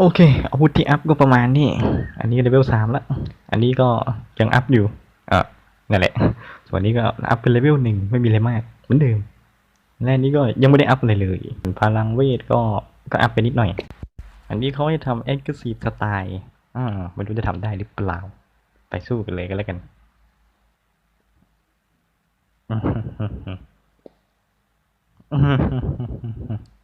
โอเคอาวุธที่อัพก็ประมาณนี้ อันนี้เลเวลสามละ อันนี้ก็ยังอัพอยู่อะนั่นแหละ ส่วนนี้ก็อัพเป็นเลเวลหนึ่งไม่มีอะไรมากเหมือนเดิมและนี้ก็ยังไม่ได้อัพอะไรเลย พลังเวทก็ก็อัพไปนิดหน่อย อันนี้เขาให้ทำ Exclusive Style อ่าไม่รู้จะทำได้หรือเปล่า ไปสู้กันเลยก็แล้วกัน Rising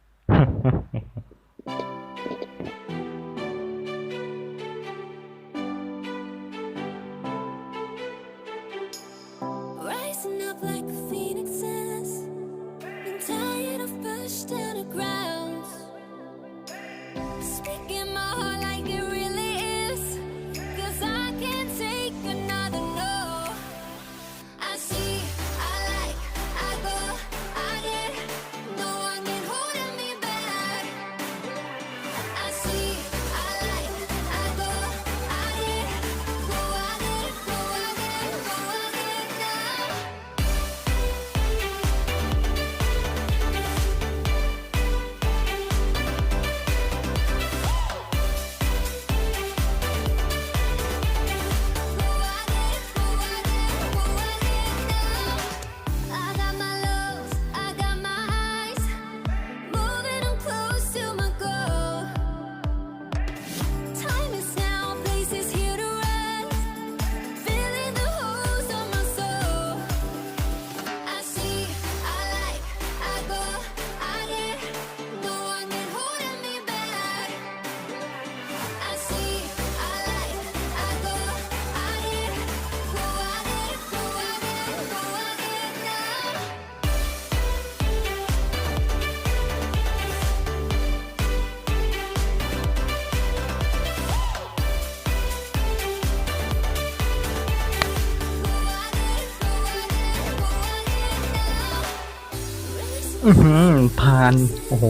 อือหือผ่าน โอ้โห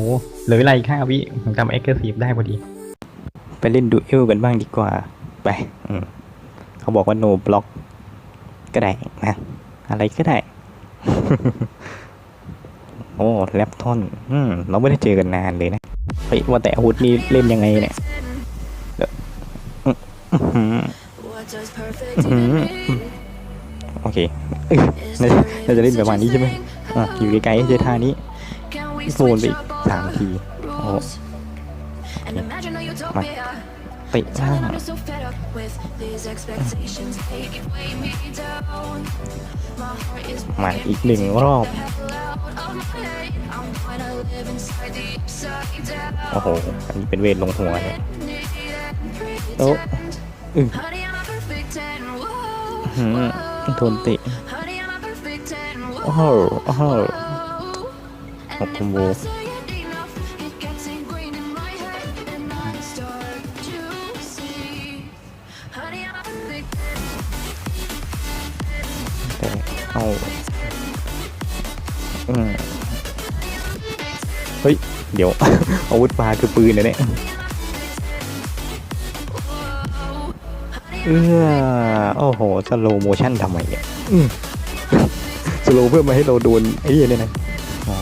เหลือเวลาอีกห้าวิผมทำเอ็กซ์ซีฟได้พอดี ไปเล่นดูเอลกันบ้างดีกว่า ไป อืมเขาบอกว่า no block ก็ได้นะ อะไรก็ได้ โอ้แรปทอน อืม เราไม่ได้เจอกันนานเลยนะ เฮ้ย ว่าแต่อาวุธนี้เล่นยังไงเนี่ยเดอะโอเคเอ้ยน่าจะน่าจะเล่นประมาณนี้ใช่ไหม อะอยู่ไกลๆใช้ท่านี้ Can we โดนไป switch อีก up สาม our ทีโอ้ rules and imagine a utopia? เตะล่าง Darling, I'm just so fed up with these expectations. They can weigh me down. My heart is มาอีกหนึ่งรอบ the hell out of my head. I'm gonna live inside the upside down. โอ้โห อันนี้เป็นเวทลงหัวเนี่ย Need and โอ้ pretend. อือ Honey, I'm a โอ้โหโอ้โห And Một if combo. I say it enough, it gets ingrained in my head, and I start to see. Honey, I'm a perfect ten. แต่เอาอืมเฮ้ย เดี๋ยว อาวุธปลาคือปืนนะเนี่ยเออโอ้โหสโลโมชั่นทำไมเนี่ย สโลเพื่อมาให้เราโดนไอ้เนี่ยนะอ๋อ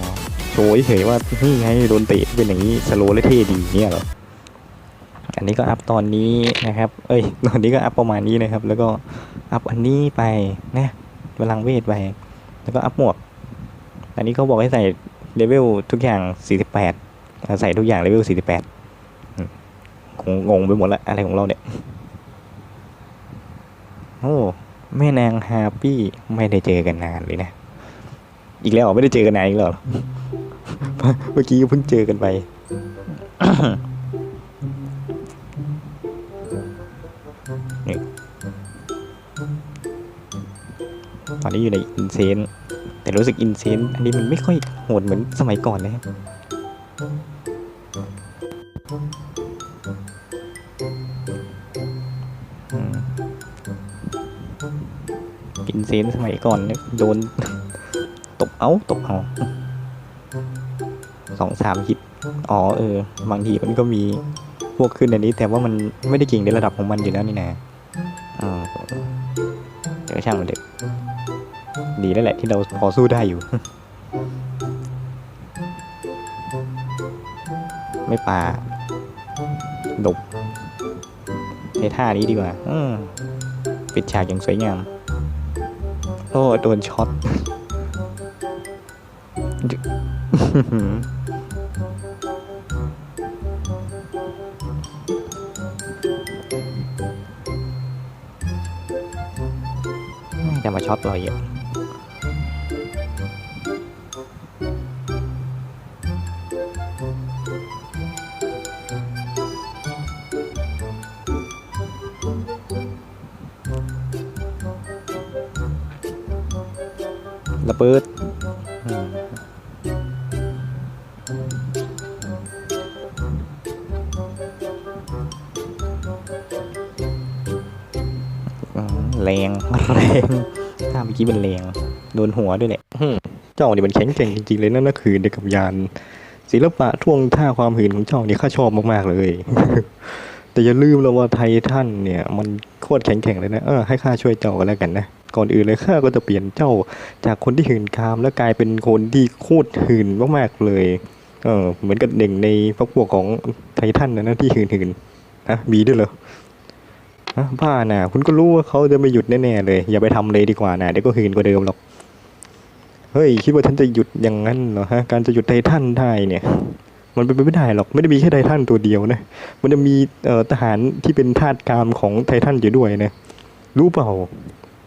โชว์เฉยว่านี่ไงโดนเตะเป็นอย่างนี้สโลและเท่ดีเนี่ยเหรออันนี้ก็อัพตอนนี้นะครับ เอ้ย ตอนนี้ก็อัพประมาณนี้นะครับ แล้วก็อัพอันนี้ไปนะพลังเวทไป แล้วก็อัพหมวก อันนี้เขาบอกให้ใส่เลเวลทุกอย่าง 48 ใส่ทุกอย่างเลเวล 48 คงงงไปหมดละอะไรของเราเนี่ย โอ้ แม่นางฮาปี้ไม่ได้เจอกันนานเลยนะ อีกแล้วเหรอไม่ได้เจอกันนานอีกแล้วเหรอเมื่อกี้เพิ่งเจอกันไปนี่ตอนนี้อยู่ในอินเซน แต่รู้สึกอินเซน อันนี้มันไม่ค่อยโหดเหมือนสมัยก่อนเลยอื อินเซนสมัยก่อนเนี่ยโดน ตบเอาตบเอาสองสามฮิตอ๋อเออ บางทีมันก็มีพวกขึ้นอันนี้ แต่ว่ามันไม่ได้เก่งในระดับของมันอยู่แล้วนี่นะอ่าแต่ก็ช่างมันเถอะดีแล้วแหละที่เราพอสู้ได้อยู่ ไม่ป่าหลบในท่านี้ดีกว่า อืมปิดฉากอย่างสวยงาม โอ้โดนช็อตจะมาช็อตเราอีก ระเบิดอืมอืมแรงแรงถ้าเมื่อกี้เป็นแรงโดนหัวด้วยแหละเจ้านี่มันแข็งแกร่งจริงๆเลยนั่นก็คือเด็กกับยานศิลปะท่วงท่าความหืนของเจ้านี่ข้าชอบมากๆเลย แต่อย่าลืมแล้วว่าไททันเนี่ย มันโคตรแข็งแกร่งเลยนะเออให้ข้าช่วยเจ้ากันแล้วกันนะ ก่อนอื่นเลยข้าก็จะเปลี่ยนเจ้าจากคนที่หื่นกามแล้วกลายเป็นคนที่โคตรหื่นมากๆเลย เออเหมือนกับเด่งในพวกพวกของไททันนะนะที่หื่นหื่นๆอะมีด้วยเหรอฮะบ้าน่ะ คุณก็รู้ว่าเขาจะไม่หยุดแน่ๆเลย อย่าไปทำเลยดีกว่านะเดี๋ยวก็หื่นกว่าเดิมหรอกเฮ้ยคิดว่าฉันจะหยุดอย่างนั้นเหรอฮะการจะหยุดไททันได้เนี่ย มันเป็นไปไม่ได้หรอกไม่ได้มีแค่ไททันตัวเดียวนะมันจะมีเอ่อทหารที่เป็นทาสกามของไททันอยู่ด้วยนะรู้เปล่า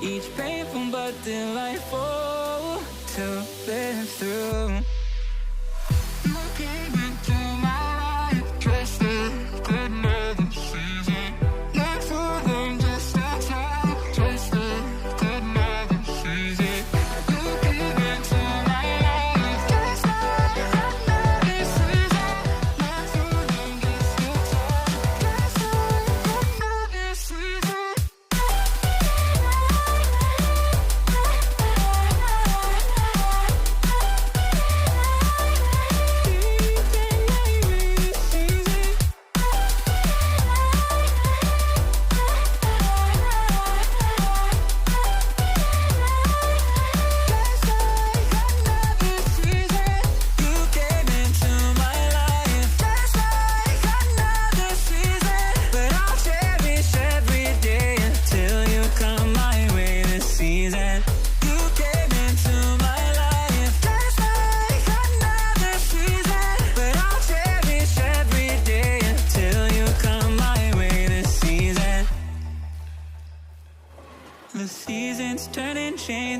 Each painful but delightful to live through. Looking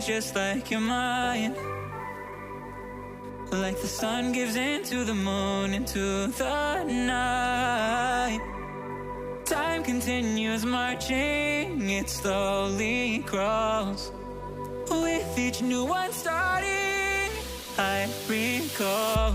just like your mind. Like the sun gives into the moon, into the night. Time continues marching, it slowly crawls. With each new one starting, I recall.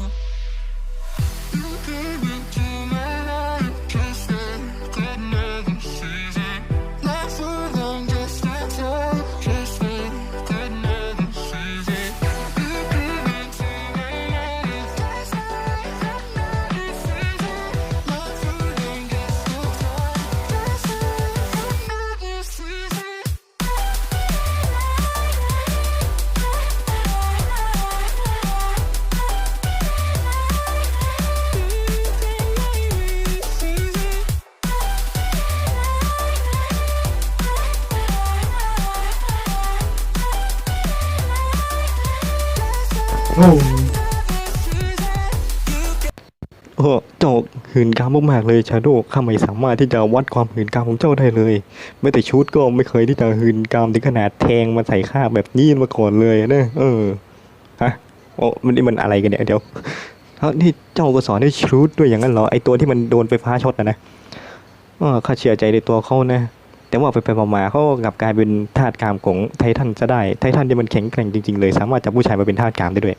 โอ้เจ้าหืนกามมากๆเลยชาโดข้าไม่สามารถที่จะวัดความหืนกามของเจ้าได้เลยแม้แต่ชุดก็ไม่เคยที่จะหืนกามถึงขนาดแทงมาใส่ข้าแบบนี้มาก่อนเลยนะเออฮะโอ้มันนี่มันอะไรกันเนี่ยเดี๋ยวแล้วนี่เจ้าก็สอนให้ชุดด้วยอย่างนั้นเหรอไอตัวที่มันโดนไฟฟ้าช็อตนะนะเออข้าเชื่อใจในตัวเขานะ แต่ว่าไปไปมาเขากลับกลายเป็นทาสกามของไททันซะได้ไททันที่มันแข็งแกร่งจริงๆเลย สามารถจับผู้ชายมาเป็นทาสกามได้ด้วย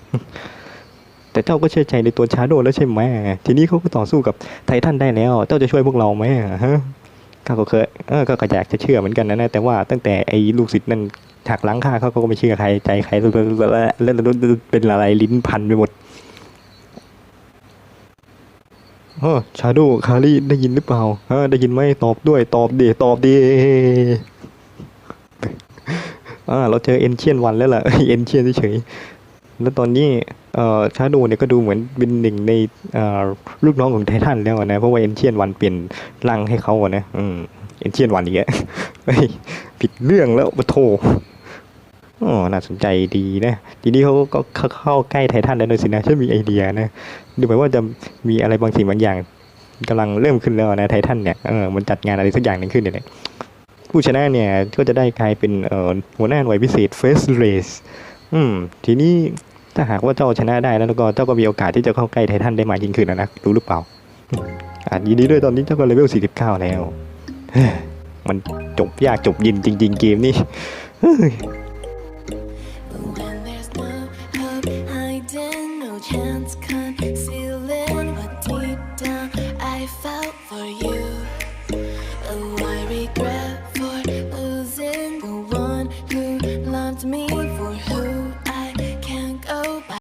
แต่เจ้าก็เชื่อใจในตัวชาโดแล้วใช่ไหมทีนี้เขาก็ต่อสู้กับไททันได้แล้ว เจ้าจะช่วยพวกเราไหมฮะข้าก็เคยเออก็อยากจะเชื่อเหมือนกันนะนะแต่ว่าตั้งแต่ไอ้ลูกศิษย์นั่นหักหลังข้าเขาก็ไม่เชื่อใครใจใครแล้วเป็นอะไรลิ้นพันไปหมด เออชาโดคารีได้ยินหรือเปล่าเออได้ยินไหมตอบด้วยตอบดีตอบดีอ่าเราเจอเอนเชียนวันแล้วล่ะเอนเชียนเฉยๆแล้วตอนนี้เอ่อชาโดเนี่ยก็ดูเหมือนเป็นหนึ่งในเอ่อลูกน้องของไททันแล้วนะเพราะว่าเอนเชียนวันเปลี่ยนร่างให้เขาอะนะอืมเอนเชียนวันอีกแล้วเฮ้ยผิดเรื่องแล้วปะโถ อ๋อน่าสนใจดีนะ ทีนี้เขาก็เข้าขาใกล้ไททันแล้วด้วยสินะฉันมีไอเดียนะ ดูเหมือนว่าจะมีอะไรบางสิ่งบางอย่างกำลังเริ่มขึ้นแล้วนะไททันเนี่ย เออ มันจัดงานอะไรสักอย่างหนึ่งขึ้นเนี่ยผู้ชนะเนี่ย ก็จะได้กลายเป็นเอ่อหัวหน้าหน่วยพิเศษ First Race อืม ทีนี้ถ้าหากว่าเจ้าชนะได้แล้วก็เจ้าก็มีโอกาสที่จะเข้าใกล้ไททันได้มากยิ่งขึ้นนะนะรู้หรือเปล่าอืมอะยินดีด้วยตอนนี้เจ้าก็เลเวล49 แล้วเฮ้ยมันจบยากจบยินจริง ๆ เกมนี้